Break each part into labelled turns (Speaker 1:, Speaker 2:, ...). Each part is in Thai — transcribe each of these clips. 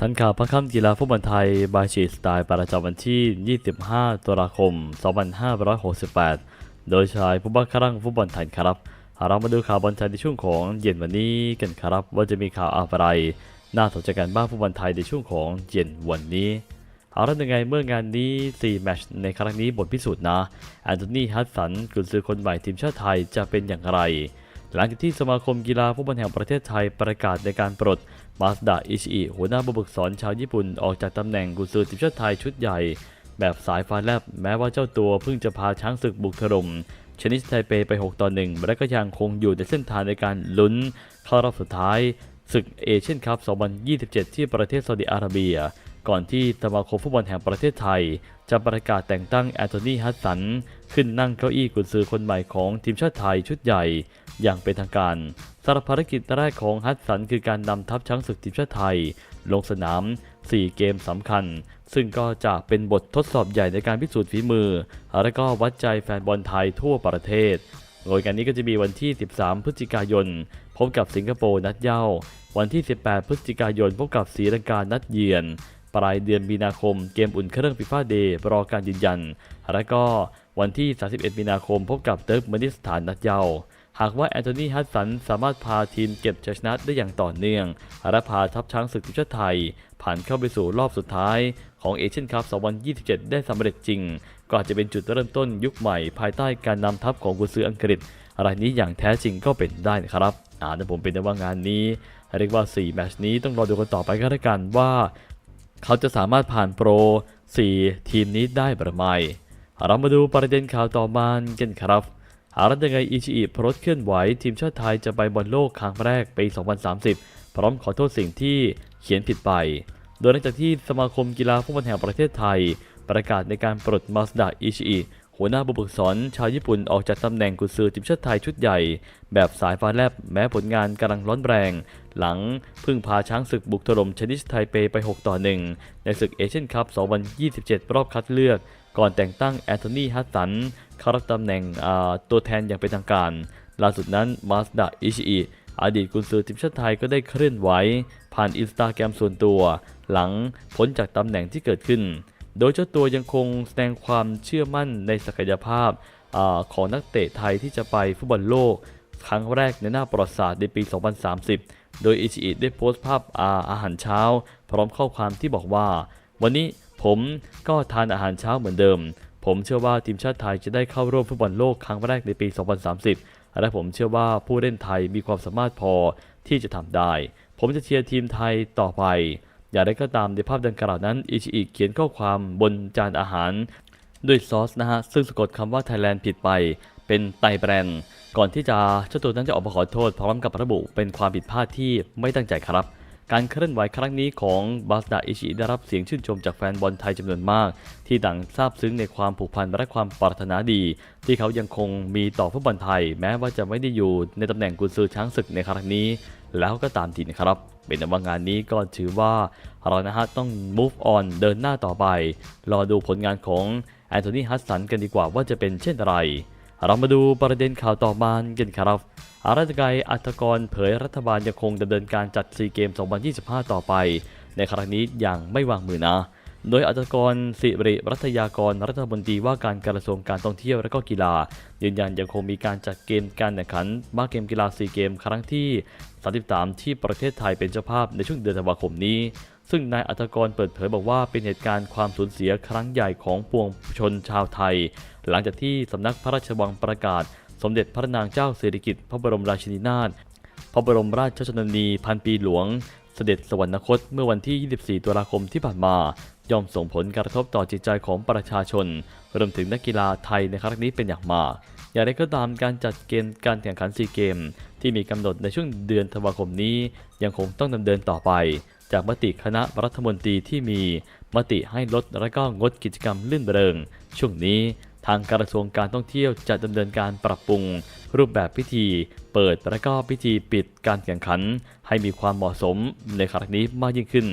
Speaker 1: ทันข่าวพระค่ำกีฬาฟุตบอลไทย บายชีสไตล์ประจำวันที่ 25 ตุลาคม 2568 โดยชายผู้บังคับรังฟุตบอลไทยครับ เรามาดูข่าวบอลไทยในช่วงของเย็นวันนี้กันครับ ว่าจะมีข่าวอะไร น่าสนใจกันบ้างฟุตบอลไทยในช่วงของเย็นวันนี้เอาละยังไงเมื่องานนี้ 4 แมชในครั้งนี้บทพิสูจน์นะแอนโทนีฮัตสันกุนซือคนใหม่ทีมชาติไทยจะเป็นอย่างไร หลังจากที่สมาคมกีฬาฟุตบอลแห่งประเทศไทยประกาศในการปลด มาสดาอิชิอิหัวหน้าผู้ฝึกสอนชาวญี่ปุ่นออกจากตำแหน่งกุนซือทีมชาติไทยชุดใหญ่ แบบสายฟ้าแลบแม้ว่าเจ้าตัวเพิ่งจะพาช้างศึกบุกถล่มชนิดไทเปไป 6 ต่อ 1 และก็ยังคงอยู่ในเส้นทางในการลุ้นเข้ารอบสุดท้ายศึกเอเชียนคัพ 2027 ที่ประเทศซาอุดิอาระเบีย ก่อนที่สมาคมฟุตบอลแห่งประเทศไทย จะประกาศแต่งตั้งแอนโทนีฮัตสัน ขึ้นนั่งเก้าอี้กุนซือคนใหม่ของทีมชาติไทยชุดใหญ่ อย่างเป็นทางการสำหรับภารกิจแรกของฮัตสันคือการนำทัพช้างศึกทีมชาติไทย ลงสนาม 4 เกมสำคัญ ซึ่งก็จะเป็นบททดสอบใหญ่ในการพิสูจน์ฝีมือ และก็วัดใจแฟนบอลไทยทั่วประเทศโดยการนี้ก็จะมีวันที่ 13 พฤศจิกายน พบกับสิงคโปร์นัดเย้า วันที่ 18 พฤศจิกายน พบกับศรีลังกานัดเยือน ปลายเดือนมีนาคมเกมอุ่นเครื่องฟีฟ่าเดย์รอการยืนยัน และก็วันที่ 31 มีนาคมพบกับเติร์กเมนิสถานนัดเย้า หากว่าแอนโทนีฮัตสันสามารถพาทีมเก็บชัยชนะได้อย่างต่อเนื่องและพาทัพช้างศึกทีมชาติไทย ผ่านเข้าไปสู่รอบสุดท้ายของเอเชียนคัพ 2027 ได้สำเร็จจริง ก็อาจจะเป็นจุดเริ่มต้นยุคใหม่ ภายใต้การนำทัพของกุนซืออังกฤษอะไรนี้อย่างแท้จริงก็เป็นได้นะครับอ่าแต่ผมเป็นแต่ว่างานนี้ เรียกว่า 4 แมตช์นี้ต้องรอดูกันต่อไปก็แล้วกันว่า เขาจะสามารถผ่านโปร 4 ทีมนี้ได้หรือไม่เรามาดูประเด็นข่าวต่อมากันครับ อารัตยังไงอิชิอิโพสต์เคลื่อนไหวทีมชาติไทยจะไปบอลโลกครั้งแรกปี 2030 พร้อมขอโทษสิ่งที่เขียนผิดไป โดยหลังจากที่สมาคมกีฬาฟุตบอลแห่งประเทศไทย ประกาศในการปลดมาสดาอิชิอิหัวหน้าผู้ฝึกสอนชาวญี่ปุ่นออกจากตำแหน่งกุนซือทีมชาติไทยชุดใหญ่ แบบสายฟ้าแลบแม้ผลงานกำลังร้อนแรง หลังพึ่งพาช้างศึกบุกถล่มชนิดไทเปไป 6 ต่อ 1 ในศึกเอเชียนคัพ 2027 รอบคัดเลือก ก่อนแต่งตั้งแอนโทนีฮัตสันเข้ารับตำแหน่งตัวแทนอย่างเป็นทางการ ล่าสุดนั้นมาสดาอิชิอิอดีตกุนซือทีมชาติไทยก็ได้เคลื่อนไหวผ่านอินสตาแกรมส่วนตัว หลังพ้นจากตำแหน่งที่เกิดขึ้น โดยเจ้าตัวยังคงแสดงความเชื่อมั่นในศักยภาพอของนักเตะไทยที่จะไปฟุตบอลโลก ครั้งแรกในหน้าประวัติศาสตร์ในปี 2030 โดยอิชิอิได้โพสต์ภาพอาอาหารเช้า พร้อมข้อความที่บอกว่า วันนี้ผมก็ทานอาหารเช้าเหมือนเดิม ผมเชื่อว่าทีมชาติไทยจะได้เข้าร่วมฟุตบอลโลกครั้งแรกในปี 2030 และผมเชื่อว่าผู้เล่นไทยมีความสามารถพอที่จะทำได้ ผมจะเชียร์ทีมไทยต่อไป อย่างไรก็ตามในภาพดังกล่าวนั้นอิชิอิเขียนข้อความบนจานอาหาร ด้วยซอสนะฮะ ซึ่งสะกดคำว่า Thailand ผิดไปเป็นไตแบรนด์ ก่อนที่จะเจ้าตัวนั้นจะออกมาขอโทษ พร้อมกับระบุเป็นความผิดพลาดที่ไม่ตั้งใจครับ การเคลื่อนไหวครั้งนี้ของบาสดาอิชิได้รับเสียงชื่นชมจากแฟนบอลไทยจำนวนมาก ที่ต่างซาบซึ้งในความผูกพันและความปรารถนาดี ที่เขายังคงมีต่อฟุตบอลไทย แม้ว่าจะไม่ได้อยู่ในตำแหน่งกุนซือช้างศึกในครั้งนี้ แล้วก็ตามทีนะครับ เป็นว่างานนี้ก็ถือว่าเรานะฮะต้อง move on เดินหน้าต่อไป รอดูผลงานของแอนโทนีฮัสสันกันดีกว่าว่าจะเป็นเช่นไร เรามาดูประเด็นข่าวต่อมากันครับอาราชกายอัตกรเผยรัฐบาลยังคงดำเนินการจัดซีเกม 2025 ต่อไป ในครั้งนี้อย่างไม่วางมือนะ โดยอัตกรสิริรัตยากรรัฐมนตรีว่าการกระทรวงการท่องเที่ยวและก็กีฬา ยืนยันยังคงมีการจัดเกมการแข่งขันมาเกมกีฬาซีเกม ครั้งที่ 33 ที่ประเทศไทยเป็นเจ้าภาพในช่วงเดือนธันวาคมนี้ ซึ่งนายอัตกรเปิดเผยบอกว่าเป็นเหตุการณ์ความสูญเสียครั้งใหญ่ของปวงชนชาวไทย หลังจากที่สำนักพระราชวังประกาศ สมเด็จพระนางเจ้าสิริกิติ์พระบรมราชินีนาถพระบรมราชชนนีพันปีหลวง เสด็จสวรรคตเมื่อวันที่ 24 ตุลาคมที่ผ่านมาย่อมส่งผลกระทบต่อจิตใจของประชาชน รวมถึงนักกีฬาไทยในครั้งนี้เป็นอย่างมากอย่างไรก็ตามการจัดเกมการแข่งขันซีเกม ที่มีกำหนดในช่วงเดือนธันวาคมนี้ ยังคงต้องดำเนินต่อไป จากมติคณะรัฐมนตรีที่มีมติให้ลดและก็งดกิจกรรมลื่นเริง ช่วงนี้ทางกระทรวงการท่องเที่ยวจะดำเนินการปรับปรุง รูปแบบพิธี เปิดและก็พิธีปิดการแข่งขัน ให้มีความเหมาะสมในครั้งนี้มากยิ่งขึ้น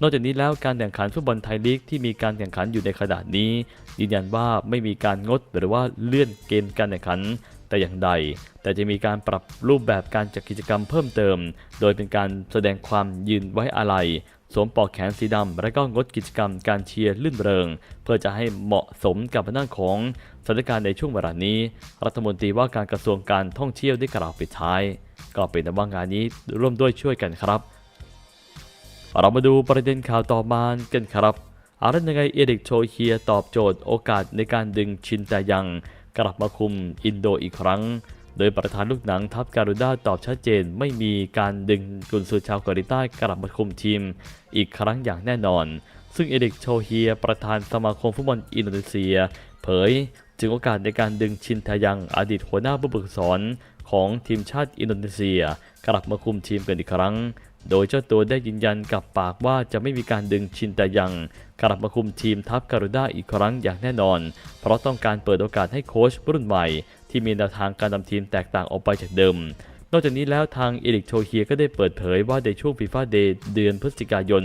Speaker 1: นอกจากนี้แล้วการแข่งขันฟุตบอลไทยลีกที่มีการแข่งขันอยู่ในขณะนี้ ยืนยันว่าไม่มีการงดหรือว่าเลื่อนเกมการแข่งขัน แต่อย่างใด แต่จะมีการปรับรูปแบบการจัดกิจกรรมเพิ่มเติม โดยเป็นการแสดงความยืนไว้อาลัยสวมปอกแขนสีดำ และก็งดกิจกรรมการเชียร์ลื่นเริง เพื่อจะให้เหมาะสมกับด้านของสถานการณ์ในช่วงเวลานี้ รัฐมนตรีว่าการกระทรวงการท่องเที่ยวได้กล่าวปิดท้าย ก็เป็นว่างานนี้ร่วมด้วยช่วยกันครับ เรามาดูประเด็นข่าวต่อมากันครับอารันยังไงเอริกโชเฮียตอบโจทย์โอกาสในการดึงชินแต่ยัง กลับมาคุมอินโดอีกครั้ง โดยประธานลูกหนังทัพการุด้าตอบชัดเจน ไม่มีการดึงกุนซือชาวเกาหลีใต้กลับมาคุมทีม อีกครั้งอย่างแน่นอน ซึ่งเอริกโชเฮีย ประธานสมาคมฟุตบอลอินโดนีเซีย เผยถึงโอกาสในการดึงชินทายังอดีตหัวหน้าผู้ฝึกสอนของทีมชาติอินโดนีเซีย กลับมาคุมทีมกันอีกครั้ง โดยเจ้าตัวได้ยืนยันกับปากว่าจะไม่มีการดึงชินตายัง กลับมาคุมทีมทัพการุด้าอีกครั้งอย่างแน่นอน เพราะต้องการเปิดโอกาสให้โค้ชรุ่นใหม่ ที่มีแนวทางการนำทีมแตกต่างออกไปจากเดิม นอกจากนี้แล้วทางเอริกโชเฮียก็ได้เปิดเผยว่าในช่วงฟีฟ่าเดย์เดือนพฤศจิกายน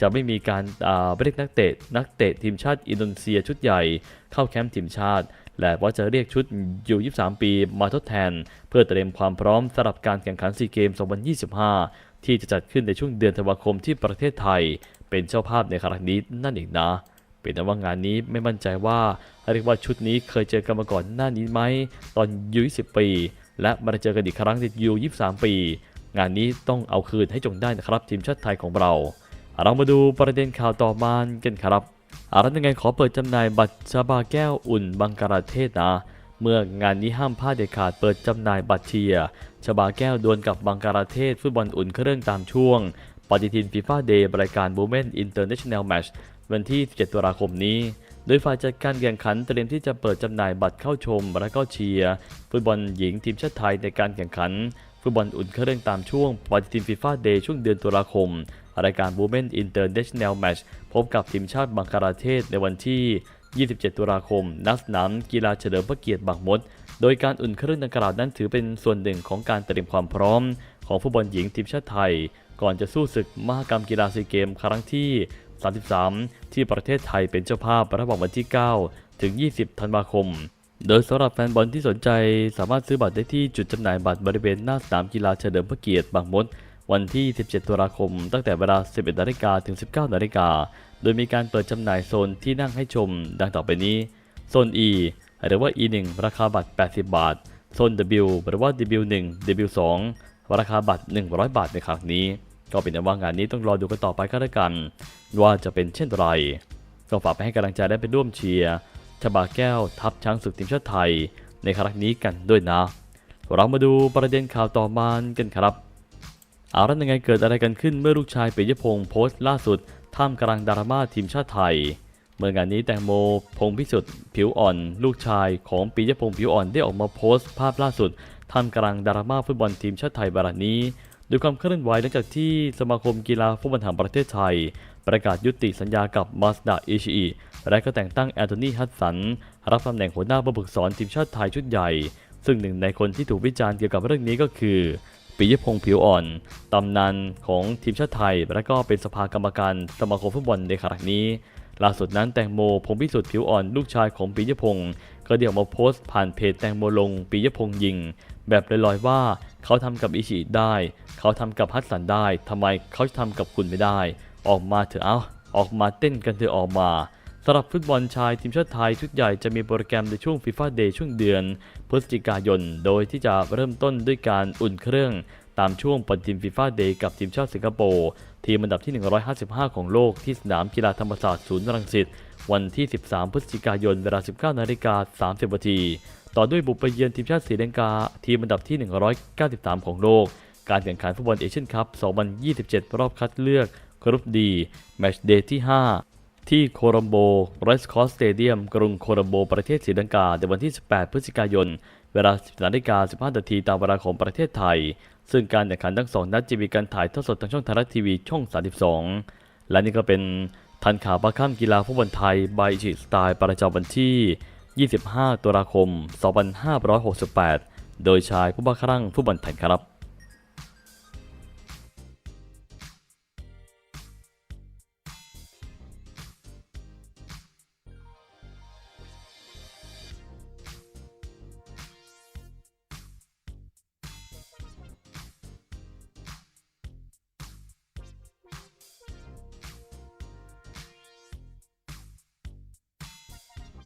Speaker 1: จะไม่มีการาเรียกนักเตะ นักเตะทีมชาติอินโดนีเซียชุดใหญ่ เข้าแคมป์ทีมชาติและว่าจะเรียกชุดอยู่ 23 ปีมาทดแทน เพื่อเตรียมความพร้อมสำหรับการแข่งขันซีเกม 2025 ที่จะจัดขึ้นในช่วงเดือนธันวาคมที่ประเทศไทย เป็นเจ้าภาพในครั้งนี้นั่นเองนะ เป็นแต่ว่างานนี้ไม่มั่นใจว่าเรียกว่าชุดนี้เคยเจอกันมาก่อนหน้านี้ไหมตอนยู20ปี และมาเจอกันอีกครั้งในยู23ปี งานนี้ต้องเอาคืนให้จงได้นะครับทีมชาติไทยของเรา เรามาดูประเด็นข่าวต่อมากันครับอารันยังไงขอเปิดจำหน่ายบัตรชาบาแก้วอุ่นบังการาเทศนะเมื่องานนี้ห้ามพลาดเด็ดขาดเปิดจำหน่ายบัตรเชียร์ชาบาแก้วดวลกับบังการาเทศฟุตบอลอุ่นเครื่องตามช่วง ปฏิทินฟีฟ่าเดย์รายการ Women International Match วันที่ 17 ตุลาคมนี้ โดยฝ่ายจัดการแข่งขันเตรียมที่จะเปิดจำหน่ายบัตรเข้าชม และก็เชียร์ฟุตบอลหญิงทีมชาติไทยในการแข่งขัน ฟุตบอลอุ่นเครื่องตามช่วงปฏิทินฟีฟ่าเดย์ช่วงเดือนตุลาคม รายการ Women International Match พบกับทีมชาติบังคลาเทศในวันที่ 27 ตุลาคมณสนามกีฬาเฉลิมพระเกียรติบางมดโดยการอุ่นเครื่องดังกล่าวนั้นถือเป็นส่วนหนึ่งของการเตรียมความพร้อม ของฟุตบอลหญิงทีมชาติไทย ก่อนจะสู้ศึกมหกรรมกีฬาซีเกมครั้งที่ 33 ที่ประเทศไทยเป็นเจ้าภาพระหว่างวันที่ 9 ถึง 20 ธันวาคม โดยสำหรับแฟนบอลที่สนใจสามารถซื้อบัตรได้ที่จุดจำหน่ายบัตรบริเวณหน้าสนามกีฬาเฉลิมพระเกียรติบางมดวันที่ 17 ตุลาคม ตั้งแต่เวลา 11นาฬิกาถึง 19นาฬิกา โดยมีการเปิดจำหน่ายโซนที่นั่งให้ชม ดังต่อไปนี้ โซน E หรือว่า E1 ราคาบัตร 80 บาท โซน W หรือว่า W1 W2 ราคาบัตร 100 บาทในครั้งนี้ ก็เป็นแต่ว่างานนี้ต้องรอดูกันต่อไปก็แล้วกัน ว่าจะเป็นเช่นไรก็ฝากไปให้กำลังใจและไปร่วมเชียร์ชบาแก้วทัพช้างศึกทีมชาติไทย ในครั้งนี้กันด้วยนะ เรามาดูประเด็นข่าวต่อมากันครับเอาแล้วยังไงเกิดอะไรกันขึ้นเมื่อลูกชายปิยพงศ์โพสต์ล่าสุดท่ามกลางดราม่าทีมชาติไทย เมื่องานนี้แตงโมพงษ์พิสุทธิ์ผิวอ่อน ลูกชายของปิยพงศ์ผิวอ่อนได้ออกมาโพสต์ภาพล่าสุดท่ามกลางดราม่าฟุตบอลทีมชาติไทยเวลานี้ โดยความเคลื่อนไหวหลังจากที่สมาคมกีฬาฟุตบอลแห่งประเทศไทย ประกาศยุติสัญญากับมาสดาอิชิอิและก็แต่งตั้งแอนโทนีฮัตสัน รับตำแหน่งหัวหน้าผู้ฝึกสอนทีมชาติไทยชุดใหญ่ ซึ่งหนึ่งในคนที่ถูกวิจารณ์เกี่ยวกับเรื่องนี้ก็คือปิยพงษ์ผิวอ่อน ตำนานของทีมชาติไทย และก็เป็นสภากรรมการสมาคมฟุตบอลในขณะนี้ ล่าสุดนั้นแตงโมพงพิสุทธิ์ผิวอ่อนลูกชายของปิยพงษ์ก็ได้ออกมาโพสต์ผ่านเพจแตงโมลงปิยพงษ์ยิง แบบลอยๆว่า เขาทำกับอิชิได้ เขาทำกับฮัตสันได้ทำไมเขาจะทำกับคุณไม่ได้ ออกมาเถอะเอาออกมาเต้นกันเถอะออกมาสำหรับฟุตบอลชายทีมชาติไทยชุดใหญ่จะมีโปรแกรมในช่วงฟีฟ่าเดย์ช่วงเดือน พฤศจิกายน โดยที่จะเริ่มต้นด้วยการอุ่นเครื่องตามช่วงปฏิทินฟีฟ่าเดย์กับทีมชาติสิงคโปร์ ทีมอันดับที่ 155 ของโลกที่สนามกีฬาธรรมศาสตร์ศูนย์รังสิต วันที่ 13 พฤศจิกายน เวลา 19นาฬิกา30นาที ต่อด้วยบุกไปเยือนทีมชาติศรีลังกา ทีมอันดับที่ 193 ของโลก การแข่งขันฟุตบอลเอเชียนคัพ 2027 รอบคัดเลือกกรุ๊ปดีแมตช์เดย์ที่ 5 ที่โคลัมโบไรส์คอสสเตเดียมกรุงโคลัมโบประเทศศรีลังกาในวันที่ 18 พฤศจิกายน เวลา 10นาฬิกา15นาทีตามเวลาของประเทศไทย ซึ่งการแข่งขันทั้งสองนัดจะมีการถ่ายทอดสดทางช่องไทยรัฐทีวีช่อง 32 และนี่ก็เป็นทันข่าวประค่ำกีฬาฟุตบอลไทยบายจิสไตล์ประจำวันที่ 25 ตุลาคม 2568 โดยชายผู้บ้าคลั่งฟุตบอลไทยครับ